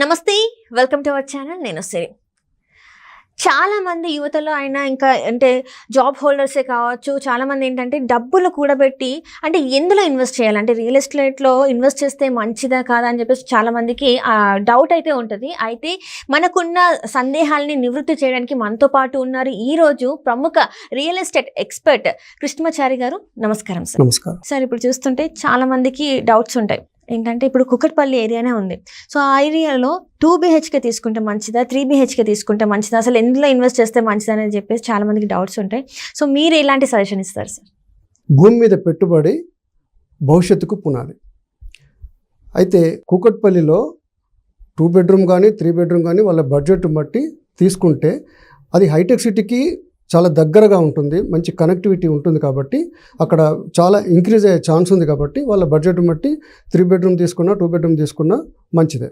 నమస్తే welcome to our channel నేను సిరి. చాలా మంది యువతలో అయినా ఇంకా అంటే జాబ్ హోల్డర్సే కావచ్చు చాలా మంది ఏంటంటే డబ్బులు కూడబెట్టి అంటే ఎందులో ఇన్వెస్ట్ చేయాలి? అంటే రియల్ ఎస్టేట్లో ఇన్వెస్ట్ చేస్తే మంచిదా కాదా అని చెప్పేసి చాలా మందికి డౌట్ అయితే ఉంటుంది. అయితే మనకున్న సందేహాల్ని నివృత్తి చేయడానికి మనతో పాటు ఉన్నారు ఈ రోజు ప్రముఖ రియల్ ఎస్టేట్ ఎక్స్పర్ట్ కృష్ణమాచారి గారు. నమస్కారం సార్. నమస్కారం. సార్ ఇప్పుడు చూస్తుంటే చాలా మందికి డౌట్స్ ఉంటాయి. ఏంటంటే ఇప్పుడు కుకట్పల్లి ఏరియానే ఉంది. సో ఆ ఏరియాలో టూ బిహెచ్కే తీసుకుంటే మంచిదా? త్రీ బిహెచ్కే తీసుకుంటే మంచిదా? అసలు ఎందులో ఇన్వెస్ట్ చేస్తే మంచిదా? అని చెప్పేసి చాలా మందికి డౌట్స్ ఉంటాయి. సో మీరు ఎలాంటి సజెషన్ ఇస్తారు సార్? భూమి మీద పెట్టుబడి భవిష్యత్తుకు పునాది. అయితే కూకట్పల్లిలో టూ బెడ్రూమ్ కానీ త్రీ బెడ్రూమ్ కానీ వాళ్ళ బడ్జెట్ బట్టి తీసుకుంటే అది హైటెక్ సిటీకి చాలా దగ్గరగా ఉంటుంది మంచి కనెక్టివిటీ ఉంటుంది కాబట్టి అక్కడ చాలా ఇంక్రీజ్ అయ్యే ఛాన్స్ ఉంది కాబట్టి వాళ్ళ బడ్జెట్ బట్టి త్రీ బెడ్రూమ్ తీసుకున్నా టూ బెడ్రూమ్ తీసుకున్నా మంచిదే.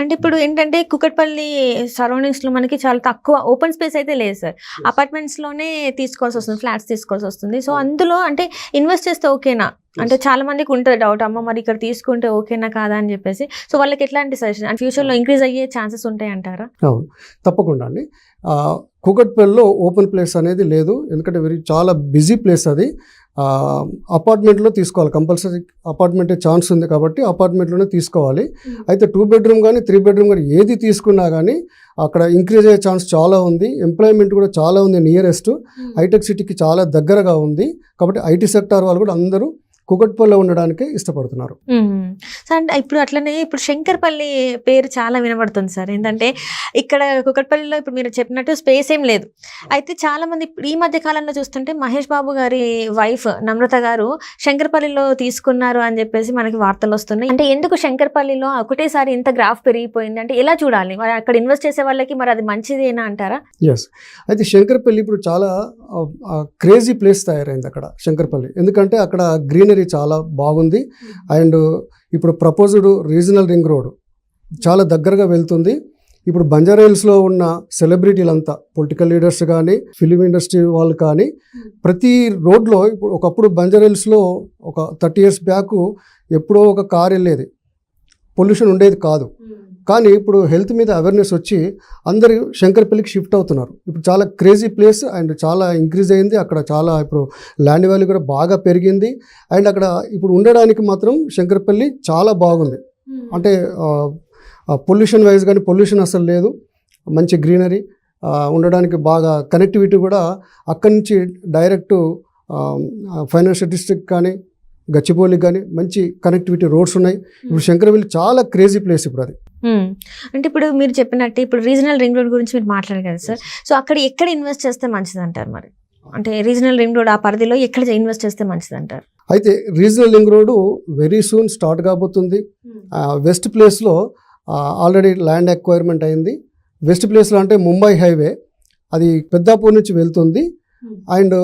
అంటే ఇప్పుడు ఏంటంటే కుకట్పల్లి సరౌండింగ్స్లో మనకి చాలా తక్కువ ఓపెన్ స్పేస్ అయితే లేదు సార్. అపార్ట్మెంట్స్లోనే తీసుకోవాల్సి వస్తుంది ఫ్లాట్స్ తీసుకోవాల్సి వస్తుంది. సో అందులో అంటే ఇన్వెస్ట్ చేస్తే ఓకేనా అంటే చాలా మందికి ఉంటుంది డౌట్ అమ్మ మరి ఇక్కడ తీసుకుంటే ఓకేనా కాదా అని చెప్పేసి. సో వాళ్ళకి ఎట్లాంటి సజెషన్ అండ్ ఫ్యూచర్లో ఇంక్రీజ్ అయ్యే ఛాన్సెస్ ఉంటాయి అంటారా? అవును. తప్పకుండా అండి. కూకట్పల్లిలో ఓపెన్ ప్లేస్ అనేది లేదు. ఎందుకంటే వెరీ చాలా బిజీ ప్లేస్ అది. అపార్ట్మెంట్లో తీసుకోవాలి. కంపల్సరీ అపార్ట్మెంటే ఛాన్స్ ఉంది కాబట్టి అపార్ట్మెంట్లోనే తీసుకోవాలి. అయితే టూ బెడ్రూమ్ కానీ త్రీ బెడ్రూమ్ కానీ ఏది తీసుకున్నా కానీ అక్కడ ఇంక్రీజ్ అయ్యే ఛాన్స్ చాలా ఉంది. ఎంప్లాయ్మెంట్ కూడా చాలా ఉంది నియరెస్ట్ హైటెక్ సిటీకి చాలా దగ్గరగా ఉంది. కాబట్టి ఐటీ సెక్టార్ వాళ్ళు కూడా అందరూ కుకట్పల్లిలో ఉండడానికే ఇష్టపడుతున్నారు. సార్ అంటే ఇప్పుడు అట్లనే ఇప్పుడు శంకర్పల్లి పేరు చాలా వినబడుతుంది సార్. ఏంటంటే ఇక్కడ కుకట్పల్లిలో ఇప్పుడు మీరు చెప్పినట్టు స్పేస్ ఏం లేదు. అయితే చాలా మంది ఈ మధ్య కాలంలో చూస్తుంటే మహేష్ బాబు గారి వైఫ్ నమ్రత గారు శంకర్పల్లిలో తీసుకున్నారు అని చెప్పేసి మనకి వార్తలు వస్తున్నాయి. అంటే ఎందుకు శంకర్పల్లిలో ఒకటేసారి ఇంత గ్రాఫ్ పెరిగిపోయింది? అంటే ఎలా చూడాలి? మరి అక్కడ ఇన్వెస్ట్ చేసే వాళ్ళకి మరి అది మంచిదేనా అంటారా? ఎస్ అయితే శంకర్పల్లి ఇప్పుడు చాలా క్రేజీ ప్లేస్ తయారైంది అక్కడ శంకర్పల్లి. ఎందుకంటే అక్కడ గ్రీనరీ చాలా బాగుంది. అండ్ ఇప్పుడు ప్రపోజ్డ్ రీజనల్ రింగ్ రోడ్ చాలా దగ్గరగా వెళ్తుంది. ఇప్పుడు బంజారాయిల్స్లో ఉన్న సెలబ్రిటీలంతా పొలిటికల్ లీడర్స్ కానీ ఫిలిం ఇండస్ట్రీ వాళ్ళు కానీ ప్రతి రోడ్లో ఇప్పుడు ఒకప్పుడు బంజారాయిల్స్లో ఒక థర్టీ ఇయర్స్ బ్యాక్ ఎప్పుడో ఒక కార్ వెళ్ళేది. పొల్యూషన్ ఉండేది కాదు. కానీ ఇప్పుడు హెల్త్ మీద అవేర్నెస్ వచ్చి అందరు శంకర్పల్లికి షిఫ్ట్ అవుతున్నారు. ఇప్పుడు చాలా క్రేజీ ప్లేస్ అండ్ చాలా ఇంక్రీజ్ అయింది. అక్కడ చాలా ఇప్పుడు ల్యాండ్ వాల్యూ కూడా బాగా పెరిగింది. అండ్ అక్కడ ఇప్పుడు ఉండడానికి మాత్రం శంకర్పల్లి చాలా బాగుంది. అంటే పొల్యూషన్ వైజ్ కానీ పొల్యూషన్ అసలు లేదు. మంచి గ్రీనరీ ఉండడానికి బాగా కనెక్టివిటీ కూడా అక్కడి నుంచి డైరెక్ట్ ఫైనాన్షియల్ డిస్ట్రిక్ట్ కానీ గచ్చిబౌలికి కానీ మంచి కనెక్టివిటీ రోడ్స్ ఉన్నాయి. ఇప్పుడు శంకరపల్లి చాలా క్రేజీ ప్లేస్ ఇప్పుడు అది. మ్మ్. అంటే ఇప్పుడు మీరు చెప్పినట్టు ఇప్పుడు రీజనల్ రింగ్ రోడ్ గురించి మీరు మాట్లాడారు కదా సార్ సో అక్కడ ఎక్కడ ఇన్వెస్ట్ చేస్తే మంచిది అంటారు మరి? అంటే రీజనల్ రింగ్ రోడ్ ఆ పరిధిలో ఎక్కడ ఇన్వెస్ట్ చేస్తే మంచిది అంటారు అయితే regional link road very soon start కాబోతుంది. వెస్ట్ ప్లేస్లో ఆల్రెడీ ల్యాండ్ ఎక్వైర్మెంట్ అయింది. వెస్ట్ ప్లేస్లో అంటే ముంబై హైవే అది పెద్దాపూర్ నుంచి వెళ్తుంది. అండ్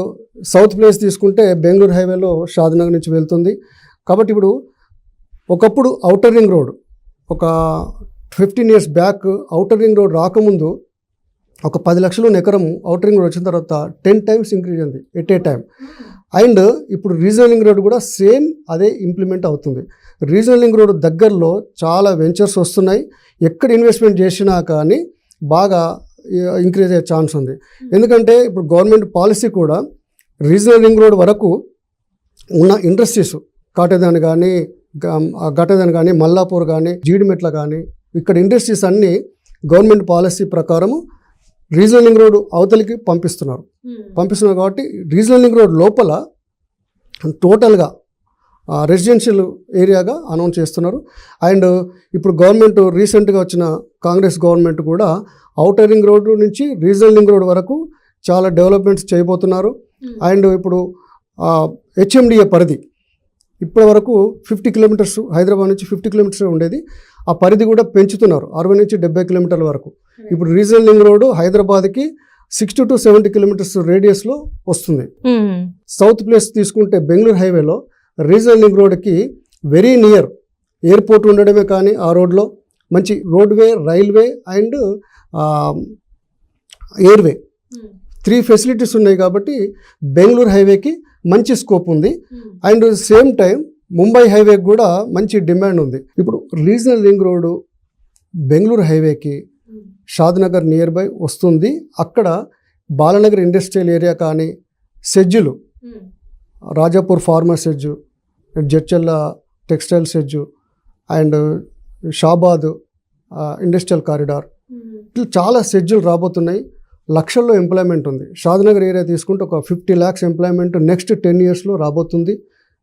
సౌత్ ప్లేస్ తీసుకుంటే బెంగళూరు హైవేలో షాద్నగర్ నుంచి వెళ్తుంది. కాబట్టి ఇప్పుడు ఒకప్పుడు అవుటర్ రింగ్ రోడ్ ఒక fifteen years back outer ring road రాకముందు ఒక పది లక్షలు ఎకరం అవుటర్ రింగ్ రోడ్ వచ్చిన తర్వాత టెన్ టైమ్స్ ఇంక్రీజ్ అయింది ఎట్ ఏ టైం అండ్ ఇప్పుడు రీజనల్ రోడ్ కూడా సేమ్ అదే ఇంప్లిమెంట్ అవుతుంది. రీజనల్ రోడ్ దగ్గరలో చాలా వెంచర్స్ వస్తున్నాయి. ఎక్కడ ఇన్వెస్ట్మెంట్ చేసినా కానీ బాగా ఇంక్రీజ్ అయ్యే ఛాన్స్ ఉంది. ఎందుకంటే ఇప్పుడు గవర్నమెంట్ పాలసీ కూడా రీజనల్ రింగ్ రోడ్ వరకు ఉన్న ఇండస్ట్రీస్ కాటేదాన్ కానీ గటేదాన్ కానీ మల్లాపూర్ కానీ జీడిమెట్ల కానీ ఇక్కడ ఇండస్ట్రీస్ అన్నీ గవర్నమెంట్ పాలసీ ప్రకారము రీజనల్ రింగ్ రోడ్ అవతలికి పంపిస్తున్నారు. పంపిస్తున్నారు కాబట్టి రీజనల్ లింక్ రోడ్ లోపల టోటల్గా రెసిడెన్షియల్ ఏరియాగా అనౌన్స్ చేస్తున్నారు. అండ్ ఇప్పుడు గవర్నమెంట్ రీసెంట్గా వచ్చిన కాంగ్రెస్ గవర్నమెంట్ కూడా అవుటర్ రింగ్ రోడ్ నుంచి రీజనల్ లింక్ రోడ్ వరకు చాలా డెవలప్మెంట్స్ చేయబోతున్నారు. అండ్ ఇప్పుడు హెచ్ఎండిఏ పరిధి. ఇప్పటి వరకు ఫిఫ్టీ కిలోమీటర్స్ హైదరాబాద్ నుంచి ఫిఫ్టీ కిలోమీటర్స్ ఉండేది. ఆ పరిధి కూడా పెంచుతున్నారు అరవై నుంచి డెబ్బై కిలోమీటర్ల వరకు. ఇప్పుడు రీజనల్ లింక్ రోడ్ హైదరాబాద్కి సిక్స్టీ టు సెవెంటీ కిలోమీటర్స్ రేడియస్లో వస్తుంది. మ్మ్. సౌత్ ప్లేస్ తీసుకుంటే బెంగళూరు హైవేలో రీజనల్ లింక్ రోడ్కి వెరీ నియర్ ఎయిర్పోర్ట్ ఉండడమే కానీ ఆ రోడ్లో మంచి roadway railway and airway. Three facilities ఉన్నాయి కాబట్టి బెంగళూరు హైవేకి మంచి స్కోప్ ఉంది. అండ్ సేమ్ టైం ముంబై హైవేకి కూడా మంచి డిమాండ్ ఉంది. ఇప్పుడు రీజనల్ రింగ్ రోడ్డు బెంగళూరు హైవేకి షాద్నగర్ నియర్ బై వస్తుంది. అక్కడ బాలనగర్ ఇండస్ట్రియల్ ఏరియా కానీ సెజ్జులు Rajapur pharma SEZ Jadcherla textile SEZ and Shabad industrial corridor. ఇట్లా చాలా సెడ్యూల్ రాబోతున్నాయి. లక్షల్లో ఎంప్లాయ్మెంట్ ఉంది. షాద్నగర్ ఏరియా తీసుకుంటే ఒక fifty lakhs employment next ten ఇయర్స్లో రాబోతుంది.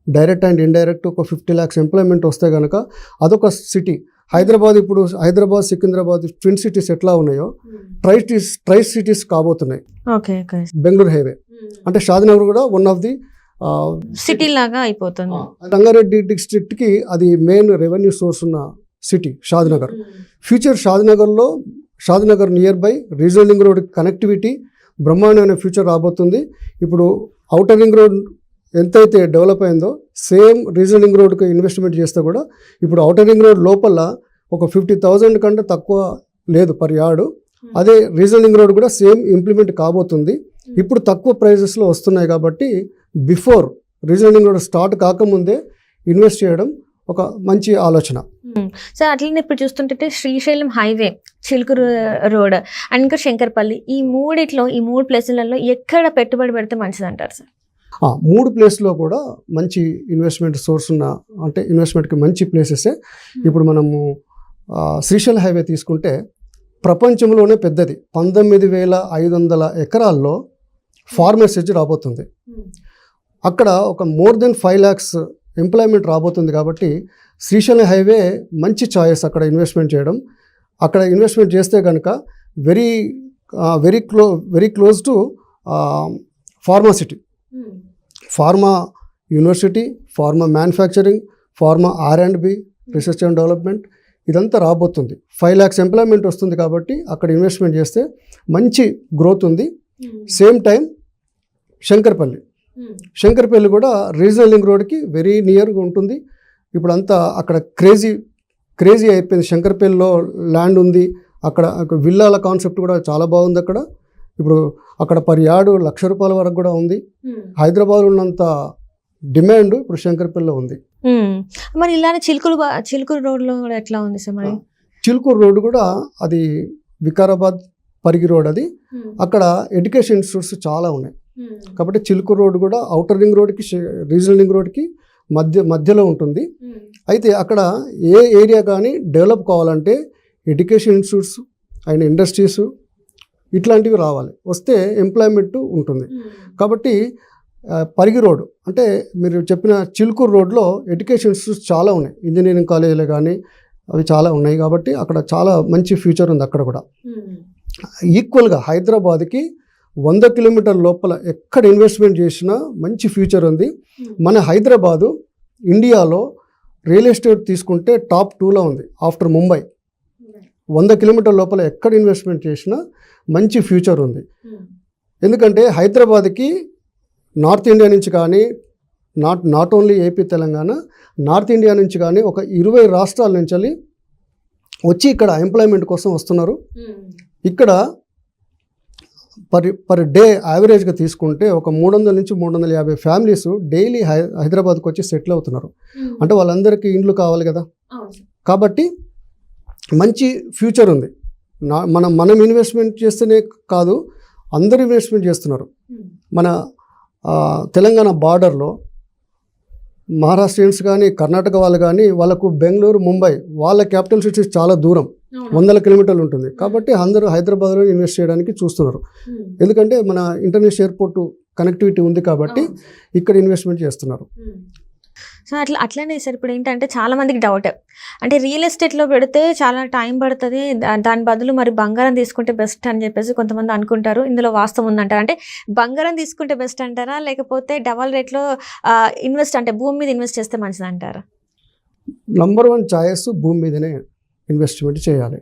డైరెక్ట్ అండ్ ఇండైరెక్ట్ ఒక ఫిఫ్టీ ల్యాక్స్ ఎంప్లాయ్మెంట్ వస్తే కనుక అదొక సిటీ. హైదరాబాద్ ఇప్పుడు హైదరాబాద్ సికింద్రాబాద్ ట్విన్ సిటీస్ ఎట్లా ఉన్నాయో ట్రై సిటీస్ ట్రై సిటీస్ కాబోతున్నాయి. బెంగళూరు హైవే. అంటే షాద్నగర్ కూడా వన్ ఆఫ్ ది సిటీ లాగా అయిపోతుంది. రంగారెడ్డి డిస్ట్రిక్ట్కి అది మెయిన్ రెవెన్యూ సోర్స్ ఉన్న city Shadnagar future షాద్నగర్లో Shadnagar near by regional ring road connectivity బ్రహ్మాండమైన ఫ్యూచర్ రాబోతుంది. ఇప్పుడు అవుటర్ రింగ్ రోడ్ ఎంతైతే డెవలప్ అయిందో సేమ్ రీజనల్ రింగ్ రోడ్కి ఇన్వెస్ట్మెంట్ చేస్తే కూడా ఇప్పుడు అవుటర్ రింగ్ రోడ్ లోపల ఒక ఫిఫ్టీ థౌజండ్ కంటే తక్కువ లేదు పర్ యార్డు. అదే రీజనల్ రింగ్ రోడ్ కూడా సేమ్ ఇంప్లిమెంట్ కాబోతుంది. ఇప్పుడు తక్కువ ప్రైజెస్లో వస్తున్నాయి కాబట్టి before regional ring road start కాకముందే ఇన్వెస్ట్ చేయడం ఒక మంచి ఆలోచన. సో అట్లనే ఇప్పుడు చూస్తుంటే Srisailam highway Chilukur road and ఇంకా శంకర్పల్లి ఈ మూడిట్లో ఈ మూడు ప్లేసులలో ఎక్కడ పెట్టుబడి పెడితే మంచిది అంటారు సార్ మూడు ప్లేస్లో కూడా మంచి ఇన్వెస్ట్మెంట్ సోర్స్ ఉన్న అంటే ఇన్వెస్ట్మెంట్కి మంచి ప్లేసెసే. ఇప్పుడు మనము శ్రీశైలం హైవే తీసుకుంటే ప్రపంచంలోనే పెద్దది. పంతొమ్మిది వేల ఐదు వందల ఎకరాల్లో ఫార్మర్సెజ్ రాబోతుంది. అక్కడ ఒక more than five lakhs employment రాబోతుంది కాబట్టి శ్రీశైలం హైవే మంచి చాయిస్ అక్కడ ఇన్వెస్ట్మెంట్ చేయడం. అక్కడ ఇన్వెస్ట్మెంట్ చేస్తే కనుక very very close very close to pharma city pharma university pharma manufacturing pharma R and B research and development ఇదంతా రాబోతుంది. ఫైవ్ ల్యాక్స్ ఎంప్లాయ్మెంట్ వస్తుంది కాబట్టి అక్కడ ఇన్వెస్ట్మెంట్ చేస్తే మంచి గ్రోత్ ఉంది. Same time Shankarpally. శంకర్పల్లి కూడా రీజనల్ లింక్ రోడ్కి వెరీ నియర్గా ఉంటుంది. ఇప్పుడు అంతా అక్కడ క్రేజీ క్రేజీ అయిపోయింది. శంకర్పల్లిలో ల్యాండ్ ఉంది. అక్కడ అక్కడ విల్లాల కాన్సెప్ట్ కూడా చాలా బాగుంది అక్కడ. ఇప్పుడు అక్కడ పర్ యార్డు లక్ష రూపాయల వరకు కూడా ఉంది. హైదరాబాద్ ఉన్నంత డిమాండ్ ఇప్పుడు శంకర్పల్లిలో ఉంది. మ్మ్. మరి ఇలానే చిలుకూరు చిలుకూరు రోడ్లో కూడా ఎట్లా ఉంది సార్ మరి? చిలుకూరు రోడ్డు కూడా అది వికారాబాద్ పరిగి రోడ్ అది. అక్కడ ఎడ్యుకేషన్ ఇన్స్టిట్యూట్స్ చాలా ఉన్నాయి. కాబట్టి చిలుకూరు రోడ్ కూడా అవుటర్ రింగ్ రోడ్కి రీజనల్ రింగ్ రోడ్కి మధ్య మధ్యలో ఉంటుంది. అయితే అక్కడ ఏ ఏరియా కానీ డెవలప్ కావాలంటే ఎడ్యుకేషన్ ఇన్స్టిట్యూట్స్ అండ్ ఇండస్ట్రీస్ ఇట్లాంటివి రావాలి. వస్తే ఎంప్లాయ్మెంట్ ఉంటుంది. కాబట్టి ఆ, పరిగి రోడ్ అంటే మీరు చెప్పిన చిలుకూరు రోడ్లో ఎడ్యుకేషన్ ఇన్స్టిట్యూట్స్ చాలా ఉన్నాయి. ఇంజనీరింగ్ కాలేజీలు కానీ అవి చాలా ఉన్నాయి కాబట్టి అక్కడ చాలా మంచి ఫ్యూచర్ ఉంది అక్కడ కూడా. ఈక్వల్గా హైదరాబాద్కి వంద కిలోమీటర్ లోపల ఎక్కడ ఇన్వెస్ట్మెంట్ చేసినా మంచి ఫ్యూచర్ ఉంది. మన హైదరాబాదు ఇండియాలో రియల్ ఎస్టేట్ తీసుకుంటే టాప్ టూలో ఉంది ఆఫ్టర్ ముంబై. వంద కిలోమీటర్ లోపల ఎక్కడ ఇన్వెస్ట్మెంట్ చేసినా మంచి ఫ్యూచర్ ఉంది. ఎందుకంటే హైదరాబాద్కి నార్త్ ఇండియా నుంచి కానీ not not only AP Telangana north India నుంచి కానీ ఒక ఇరవై రాష్ట్రాల నుంచి వచ్చి ఇక్కడ ఎంప్లాయ్మెంట్ కోసం వస్తున్నారు. ఇక్కడ పర్ పర్ డే యావరేజ్గా తీసుకుంటే ఒక మూడు వందల నుంచి మూడు వందల యాభై ఫ్యామిలీస్ డైలీ హై హైదరాబాద్కి వచ్చి సెటిల్ అవుతున్నారు. అంటే వాళ్ళందరికీ ఇండ్లు కావాలి కదా? కాబట్టి మంచి ఫ్యూచర్ ఉంది. నా మనం మనం ఇన్వెస్ట్మెంట్ చేస్తేనే కాదు అందరూ ఇన్వెస్ట్మెంట్ చేస్తున్నారు. మన తెలంగాణ బార్డర్లో మహారాష్ట్రియన్స్ కానీ కర్ణాటక వాళ్ళు కానీ వాళ్ళకు బెంగళూరు ముంబై వాళ్ళ క్యాపిటల్ సిటీస్ చాలా దూరం. వందల కిలోమీటర్లు ఉంటుంది. కాబట్టి అందరూ హైదరాబాద్లో ఇన్వెస్ట్ చేయడానికి చూస్తున్నారు. ఎందుకంటే మన ఇంటర్నేషనల్ ఎయిర్పోర్ట్ కనెక్టివిటీ ఉంది కాబట్టి ఇక్కడ ఇన్వెస్ట్మెంట్ చేస్తున్నారు. సో అట్లా అట్లనే సార్ ఇప్పుడు ఏంటంటే చాలా మందికి డౌట్. అంటే రియల్ ఎస్టేట్లో పెడితే చాలా టైం పడుతుంది. దాని బదులు మరి బంగారం తీసుకుంటే బెస్ట్ అని చెప్పేసి కొంతమంది అనుకుంటారు. ఇందులో వాస్తవం ఉందంటారు? అంటే బంగారం తీసుకుంటే బెస్ట్ అంటారా? లేకపోతే డబల్ రేట్లో ఇన్వెస్ట్ అంటే భూమి మీద ఇన్వెస్ట్ చేస్తే మంచిది అంటారా నంబర్ వన్ ఛాయస్ భూమి మీదనే. ఇన్వెస్ట్మెంట్ చేయాలి.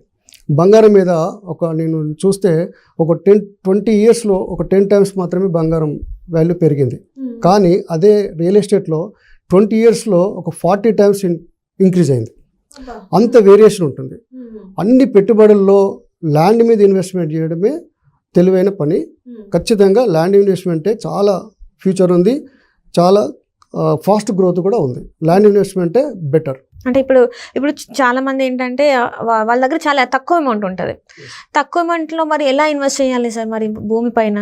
బంగారం మీద ఒక నేను చూస్తే ఒక టెన్ ట్వంటీ ఇయర్స్లో ఒక టెన్ టైమ్స్ మాత్రమే బంగారం వాల్యూ పెరిగింది. కానీ అదే రియల్ ఎస్టేట్లో ట్వంటీ ఇయర్స్లో ఒక ఫార్టీ టైమ్స్ ఇంక్రీజ్ అయింది. అంత వేరియేషన్ ఉంటుంది. అన్ని పెట్టుబడుల్లో ల్యాండ్ మీద ఇన్వెస్ట్మెంట్ చేయడమే తెలివైన పని. ఖచ్చితంగా ల్యాండ్ ఇన్వెస్ట్మెంటే చాలా ఫ్యూచర్ ఉంది. చాలా ఫాస్ట్ గ్రోత్ కూడా ఉంది. ల్యాండ్ ఇన్వెస్ట్మెంటే బెటర్ అంటే ఇప్పుడు ఇప్పుడు చాలా మంది ఏంటంటే వాళ్ళ దగ్గర చాలా తక్కువ అమౌంట్ ఉంటుంది. తక్కువ అమౌంట్లో మరి ఎలా ఇన్వెస్ట్ చేయాలి సార్ మరి భూమి పైన?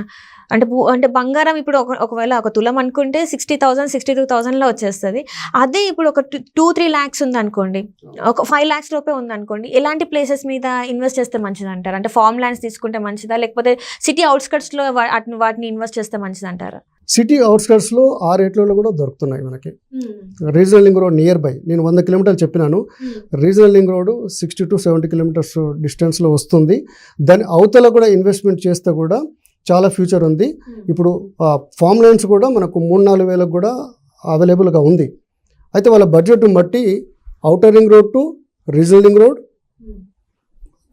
అంటే భూ అంటే బంగారం ఇప్పుడు ఒక ఒకవేళ ఒక తులం అనుకుంటే సిక్స్టీ థౌసండ్ సిక్స్టీ టూ థౌసండ్లో వచ్చేస్తుంది. అదే ఇప్పుడు ఒక టూ త్రీ ల్యాక్స్ ఉంది అనుకోండి ఒక ఫైవ్ ల్యాక్స్ లోపే ఉంది అనుకోండి ఎలాంటి ప్లేసెస్ మీద ఇన్వెస్ట్ చేస్తే మంచిది అంటారు అంటే ఫార్మ్ ల్యాండ్స్ తీసుకుంటే మంచిదా? లేకపోతే సిటీ అవుట్స్కట్స్లో వాటిని ఇన్వెస్ట్ చేస్తే మంచిది అంటారా సిటీ అవుట్స్కట్స్లో ఆ రేట్లలో కూడా దొరుకుతున్నాయి మనకి. Regional link road near by నేను వంద కిలోమీటర్లు చెప్పినాను. Regional link road sixty to seventy kilometres డిస్టెన్స్లో వస్తుంది. దాని అవతల కూడా ఇన్వెస్ట్మెంట్ చేస్తే కూడా చాలా ఫ్యూచర్ ఉంది. ఇప్పుడు ఫామ్ లైన్స్ కూడా మనకు మూడు నాలుగు వేలకు కూడా అవైలబుల్గా ఉంది. అయితే వాళ్ళ బడ్జెట్ బట్టి outer ring road to regional ring road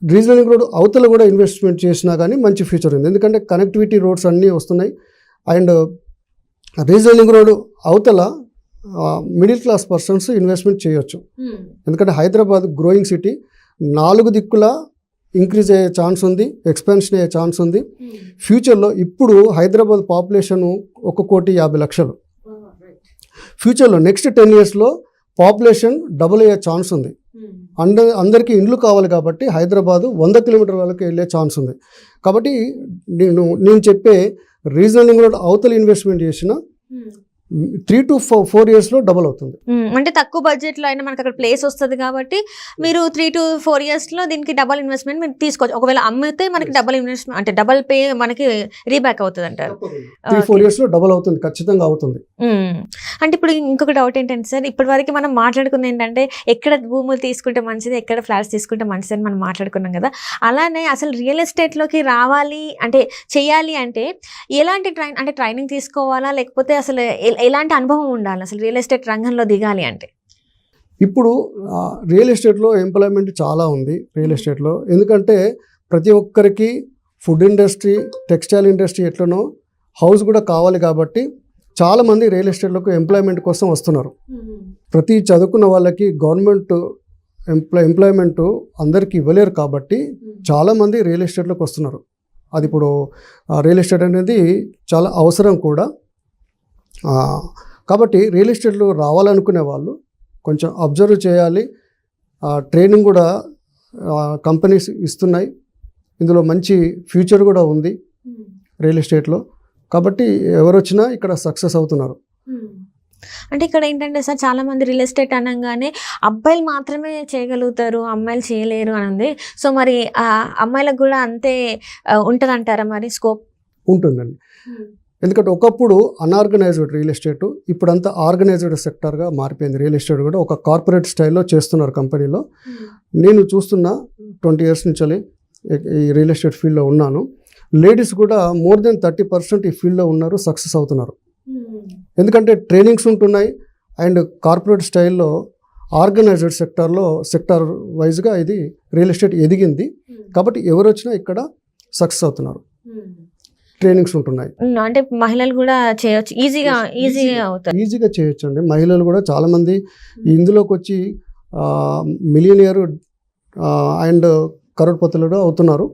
regional ring road అవతల కూడా ఇన్వెస్ట్మెంట్ చేసినా కానీ మంచి ఫ్యూచర్ ఉంది. ఎందుకంటే కనెక్టివిటీ రోడ్స్ అన్నీ వస్తున్నాయి. అండ్ రీజనల్ రింగ్ రోడ్ అవతల మిడిల్ క్లాస్ పర్సన్స్ ఇన్వెస్ట్మెంట్ చేయొచ్చు. ఎందుకంటే హైదరాబాద్ గ్రోయింగ్ సిటీ నాలుగు దిక్కుల ఇంక్రీజ్ అయ్యే ఛాన్స్ ఉంది ఎక్స్పెన్షన్ అయ్యే ఛాన్స్ ఉంది. ఫ్యూచర్లో ఇప్పుడు హైదరాబాద్ పాపులేషన్ ఒక కోటి యాభై లక్షలు. ఫ్యూచర్లో నెక్స్ట్ టెన్ ఇయర్స్లో పాపులేషన్ డబుల్ అయ్యే ఛాన్స్ ఉంది. అంద అందరికీ ఇండ్లు కావాలి కాబట్టి హైదరాబాద్ వంద కిలోమీటర్ల వరకు వెళ్ళే ఛాన్స్ ఉంది. కాబట్టి నేను నేను చెప్పే రీజనల్ రోడ్ అవతల ఇన్వెస్ట్మెంట్ చేసిన త్రీ టు ఫోర్ ఫోర్ ఇయర్స్లో డబుల్ అవుతుంది. అంటే తక్కువ బడ్జెట్లో అయినా మనకి అక్కడ ప్లేస్ వస్తుంది కాబట్టి మీరు త్రీ టు ఫోర్ ఇయర్స్లో దీనికి డబల్ ఇన్వెస్ట్మెంట్ మీరు తీసుకోవచ్చు. ఒకవేళ అమ్మితే మనకి డబల్ ఇన్వెస్ట్మెంట్ అంటే డబల్ పే మనకి రీబ్యాక్ అవుతుంది అంటారు త్రీ ఫోర్ ఇయర్స్లో డబుల్ అవుతుంది ఖచ్చితంగా అవుతుంది. అంటే ఇప్పుడు ఇంకొక డౌట్ ఏంటంటే సార్ ఇప్పటి వరకు మనం మాట్లాడుకుంది ఏంటంటే ఎక్కడ భూములు తీసుకుంటే మంచిది ఎక్కడ ఫ్లాట్స్ తీసుకుంటే మంచిది అని మనం మాట్లాడుకున్నాం కదా. అలానే అసలు రియల్ ఎస్టేట్లోకి రావాలి అంటే చేయాలి అంటే ఎలాంటి ట్రైన్ అంటే ట్రైనింగ్ తీసుకోవాలా లేకపోతే అసలు ఎలాంటి అనుభవం ఉండాలి? అసలు రియల్ ఎస్టేట్ రంగంలో దిగాలి అంటే? ఇప్పుడు రియల్ ఎస్టేట్లో ఎంప్లాయ్మెంట్ చాలా ఉంది రియల్ ఎస్టేట్లో ఎందుకంటే ప్రతి ఒక్కరికి ఫుడ్ ఇండస్ట్రీ టెక్స్టైల్ ఇండస్ట్రీ ఎట్లనో హౌస్ కూడా కావాలి కాబట్టి చాలామంది రియల్ ఎస్టేట్లోకి ఎంప్లాయ్మెంట్ కోసం వస్తున్నారు. ప్రతి చదువుకున్న వాళ్ళకి గవర్నమెంట్ ఎంప్లాయ్ ఎంప్లాయ్మెంట్ అందరికీ ఇవ్వలేరు కాబట్టి చాలామంది రియల్ ఎస్టేట్లోకి వస్తున్నారు. అది ఇప్పుడు రియల్ ఎస్టేట్ అనేది చాలా అవసరం కూడా. కాబట్టి రియల్ ఎస్టేట్లో రావాలనుకునే వాళ్ళు కొంచెం అబ్జర్వ్ చేయాలి. ట్రైనింగ్ కూడా కంపెనీస్ ఇస్తున్నాయి. ఇందులో మంచి ఫ్యూచర్ కూడా ఉంది రియల్ ఎస్టేట్లో. కాబట్టి ఎవరు వచ్చినా ఇక్కడ సక్సెస్ అవుతున్నారు. అంటే ఇక్కడ ఏంటంటే సార్ చాలా మంది రియల్ ఎస్టేట్ అనగానే అబ్బాయిలు మాత్రమే చేయగలుగుతారు అమ్మాయిలు చేయలేరు అని ఉంది. సో మరి అమ్మాయిలకు కూడా అంతే ఉంటుంది అంటారా మరి స్కోప్? ఉంటుందండి. ఎందుకంటే ఒకప్పుడు అన్ఆర్గనైజ్డ్ రియల్ ఎస్టేట్ ఇప్పుడంతా ఆర్గనైజ్డ్ సెక్టార్గా మారిపోయింది. రియల్ ఎస్టేట్ కూడా ఒక కార్పొరేట్ స్టైల్లో చేస్తున్నారు కంపెనీలో. నేను చూస్తున్న ట్వంటీ ఇయర్స్ నుంచి ఈ రియల్ ఎస్టేట్ ఫీల్డ్లో ఉన్నాను. లేడీస్ కూడా మోర్ దెన్ థర్టీ పర్సెంట్ ఈ ఫీల్డ్లో ఉన్నారు సక్సెస్ అవుతున్నారు. ఎందుకంటే ట్రైనింగ్స్ ఉంటున్నాయి అండ్ కార్పొరేట్ స్టైల్లో ఆర్గనైజ్డ్ సెక్టార్లో సెక్టార్ వైజ్గా ఇది రియల్ ఎస్టేట్ ఎదిగింది. కాబట్టి ఎవరు వచ్చినా ఇక్కడ సక్సెస్ అవుతున్నారు. ట్రైనింగ్స్ ఉంటున్నాయి. అంటే మహిళలు కూడా చేయొచ్చు. ఈజీగా ఈజీగా అవుతారు ఈజీగా చేయొచ్చు అండి మహిళలు కూడా చాలామంది ఇందులోకి వచ్చి మిలియనియర్ అండ్ కరోడ్పతులు కూడా అవుతున్నారు.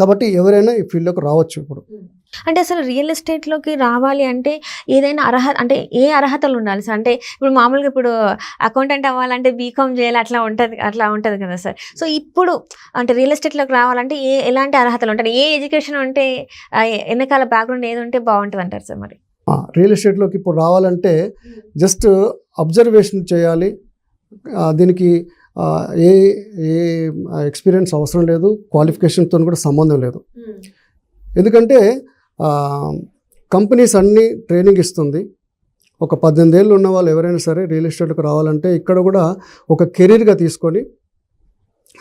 కాబట్టి ఎవరైనా ఈ ఫీల్డ్లోకి రావచ్చు ఇప్పుడు. అంటే అసలు రియల్ ఎస్టేట్లోకి రావాలి అంటే ఏదైనా అర్హత అంటే ఏ అర్హతలు ఉండాలి సార్? అంటే ఇప్పుడు మామూలుగా ఇప్పుడు అకౌంటెంట్ అవ్వాలంటే బీకామ్ చేయాలి అట్లా ఉంటుంది అట్లా ఉంటుంది కదా సార్? సో ఇప్పుడు అంటే రియల్ ఎస్టేట్లోకి రావాలంటే ఏ ఎలాంటి అర్హతలు ఉంటాయి? ఏ ఎడ్యుకేషన్ ఉంటే ఆ, వెనకాల బ్యాక్గ్రౌండ్ ఏది ఉంటే బాగుంటుంది అంటారు సార్ మరి? రియల్ ఎస్టేట్లోకి ఇప్పుడు రావాలంటే జస్ట్ అబ్జర్వేషన్ చేయాలి. దీనికి ఏ ఏ ఎక్స్పీరియన్స్ అవసరం లేదు. క్వాలిఫికేషన్తో కూడా సంబంధం లేదు. ఎందుకంటే కంపెనీస్ అన్నీ ట్రైనింగ్ ఇస్తుంది. ఒక పద్దెనిమిది ఏళ్ళు ఉన్న వాళ్ళు ఎవరైనా సరే రియల్ ఎస్టేట్కి రావాలంటే ఇక్కడ కూడా ఒక కెరీర్గా తీసుకొని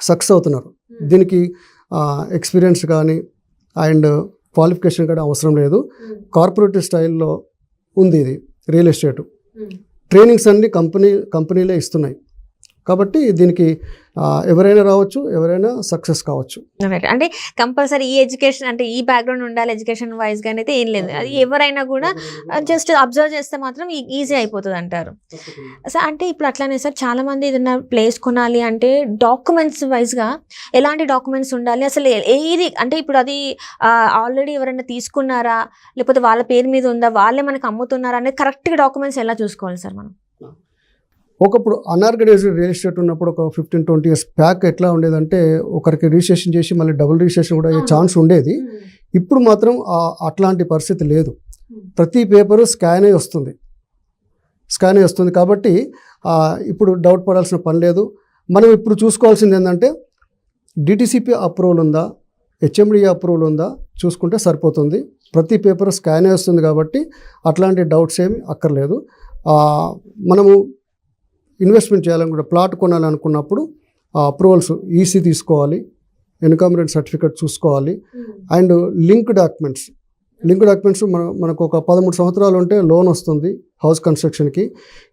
సక్సెస్ అవుతున్నారు. దీనికి ఎక్స్పీరియన్స్ కానీ అండ్ క్వాలిఫికేషన్ కూడా అవసరం లేదు. కార్పొరేటివ్ స్టైల్లో ఉంది ఇది రియల్ ఎస్టేట్. ట్రైనింగ్స్ అన్ని కంపెనీ కంపెనీలే ఇస్తున్నాయి. కాబట్టి దీనికి ఎవరైనా రావచ్చు ఎవరైనా సక్సెస్ కావచ్చు. అంటే కంపల్సరీ ఈ ఎడ్యుకేషన్ అంటే ఈ బ్యాక్గ్రౌండ్ ఉండాలి ఎడ్యుకేషన్ వైజ్గా అయితే ఏం లేదు. అది ఎవరైనా కూడా జస్ట్ అబ్జర్వ్ చేస్తే మాత్రం ఈజీ అయిపోతుంది అంటారు సార్ అంటే ఇప్పుడు అట్లానే సార్ చాలా మంది ఏదైనా ప్లేస్ కొనాలి అంటే డాక్యుమెంట్స్ వైజ్గా ఎలాంటి డాక్యుమెంట్స్ ఉండాలి? అసలు ఏది అంటే ఇప్పుడు అది ఆల్రెడీ ఎవరైనా తీసుకున్నారా? లేకపోతే వాళ్ళ పేరు మీద ఉందా? వాళ్ళే మనకు అమ్ముతున్నారా? అనేది కరెక్ట్గా డాక్యుమెంట్స్ ఎలా చూసుకోవాలి సార్ మనం? ఒకప్పుడు అనార్గనైజ్డ్ రియల్ ఎస్టేట్ ఉన్నప్పుడు ఒక ఫిఫ్టీన్ ట్వంటీ ఇయర్స్ బ్యాక్ ఎట్లా ఉండేదంటే ఒకరికి రిజిస్ట్రేషన్ చేసి మళ్ళీ డబుల్ రిజిస్ట్రేషన్ కూడా అయ్యే ఛాన్స్ ఉండేది. ఇప్పుడు మాత్రం అట్లాంటి పరిస్థితి లేదు. ప్రతి పేపరు స్కాన్ అయి వస్తుంది. స్కాన్ అయి వస్తుంది కాబట్టి ఇప్పుడు డౌట్ పడాల్సిన పని లేదు. మనం ఇప్పుడు చూసుకోవాల్సింది ఏంటంటే డిటిసిపి అప్రూవల్ ఉందా హెచ్ఎండి అప్రూవల్ ఉందా చూసుకుంటే సరిపోతుంది. ప్రతి పేపర్ స్కాన్ అయి వస్తుంది కాబట్టి అట్లాంటి డౌట్స్ ఏమి అక్కర్లేదు. మనము ఇన్వెస్ట్మెంట్ చేయాలనుకుంటే ప్లాట్ కొనాలనుకున్నప్పుడు ఆ అప్రూవల్స్ ఈసీ తీసుకోవాలి ఇన్కమ్ రెంట్ సర్టిఫికేట్ చూసుకోవాలి and link documents. Link documents మన మనకు ఒక పదమూడు సంవత్సరాలు ఉంటే లోన్ వస్తుంది హౌస్ కన్స్ట్రక్షన్కి.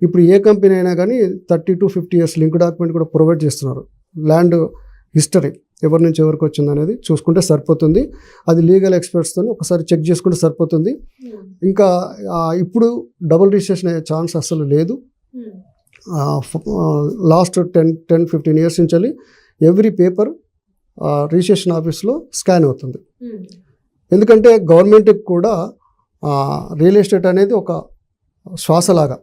ఇప్పుడు ఏ కంపెనీ అయినా కానీ thirty to fifty years link document కూడా ప్రొవైడ్ చేస్తున్నారు. ల్యాండ్ హిస్టరీ ఎవరి నుంచి ఎవరికి వచ్చింది అనేది చూసుకుంటే సరిపోతుంది. అది లీగల్ ఎక్స్పర్ట్స్తో ఒకసారి చెక్ చేసుకుంటే సరిపోతుంది. ఇంకా ఆ, ఇప్పుడు డబుల్ రిజిస్ట్రేషన్ అయ్యే ఛాన్స్ అసలు లేదు. Last ten ten fifteen years నుంచి ఎవ్రీ పేపర్ రిజిస్ట్రేషన్ ఆఫీస్లో స్కాన్ అవుతుంది. ఎందుకంటే గవర్నమెంట్కి కూడా రియల్ ఎస్టేట్ అనేది ఒక శ్వాసలాగా.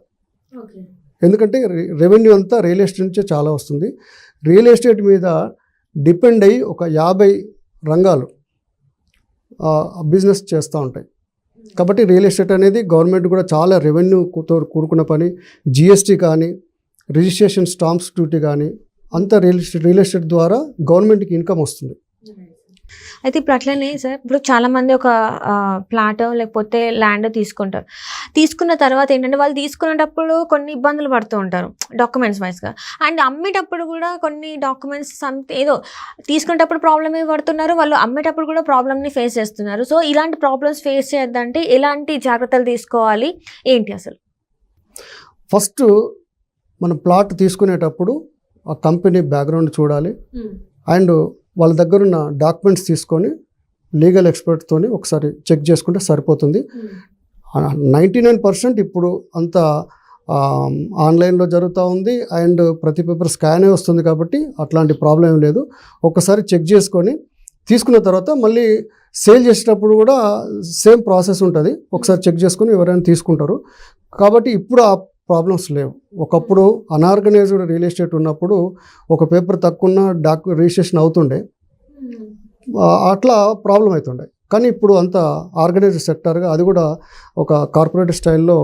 ఎందుకంటే రెవెన్యూ అంతా రియల్ ఎస్టేట్ నుంచే చాలా వస్తుంది. రియల్ ఎస్టేట్ మీద డిపెండ్ అయ్యి ఒక యాభై రంగాలు బిజినెస్ చేస్తూ ఉంటాయి. కాబట్టి రియల్ ఎస్టేట్ అనేది గవర్నమెంట్ కూడా చాలా రెవెన్యూతో కూడుకున్న పని. జిఎస్టీ కానీ రిజిస్ట్రేషన్ స్టాంప్స్ డ్యూటీ కానీ అంతా రియల్ ఎస్టేట్ రియల్ ఎస్టేట్ ద్వారా గవర్నమెంట్కి ఇన్కమ్ వస్తుంది. అయితే ఇప్పుడు అట్లనే సార్ ఇప్పుడు చాలా మంది ఒక ప్లాట్ లేకపోతే ల్యాండ్ తీసుకుంటారు. తీసుకున్న తర్వాత ఏంటంటే వాళ్ళు తీసుకునేటప్పుడు కొన్ని ఇబ్బందులు పడుతూ ఉంటారు డాక్యుమెంట్స్ వైజ్గా. అండ్ అమ్మేటప్పుడు కూడా కొన్ని డాక్యుమెంట్స్ సంథింగ్ ఏదో తీసుకునేటప్పుడు ప్రాబ్లమ్ పడుతున్నారు వాళ్ళు అమ్మేటప్పుడు కూడా ప్రాబ్లమ్ని ఫేస్ చేస్తున్నారు. సో ఇలాంటి ప్రాబ్లమ్స్ ఫేస్ చేయొద్దంటే ఎలాంటి జాగ్రత్తలు తీసుకోవాలి? ఏంటి అసలు? ఫస్ట్ మనం ప్లాట్ తీసుకునేటప్పుడు ఆ కంపెనీ బ్యాక్గ్రౌండ్ చూడాలి. అండ్ వాళ్ళ దగ్గర ఉన్న డాక్యుమెంట్స్ తీసుకొని లీగల్ ఎక్స్పర్ట్తో ఒకసారి చెక్ చేసుకుంటే సరిపోతుంది. నైంటీ నైన్ పర్సెంట్ ఇప్పుడు అంత ఆన్లైన్లో జరుగుతూ ఉంది. అండ్ ప్రతి పేపర్ స్కానే వస్తుంది కాబట్టి అట్లాంటి ప్రాబ్లం ఏం లేదు. ఒకసారి చెక్ చేసుకొని తీసుకున్న తర్వాత మళ్ళీ సేల్ చేసేటప్పుడు కూడా సేమ్ ప్రాసెస్ ఉంటుంది. ఒకసారి చెక్ చేసుకొని ఎవరైనా తీసుకుంటారు. కాబట్టి ఇప్పుడు ఆ ప్రాబ్లమ్స్ లేవు. ఒకప్పుడు అనార్గనైజ్డ్ రియల్ ఎస్టేట్ ఉన్నప్పుడు ఒక పేపర్ తక్కువ డాక్ రిజిస్ట్రేషన్ అవుతుండే. అట్లా ప్రాబ్లం అవుతుండే కానీ ఇప్పుడు అంత ఆర్గనైజ్డ్ సెక్టర్గా అది కూడా ఒక కార్పొరేట్ స్టైల్లో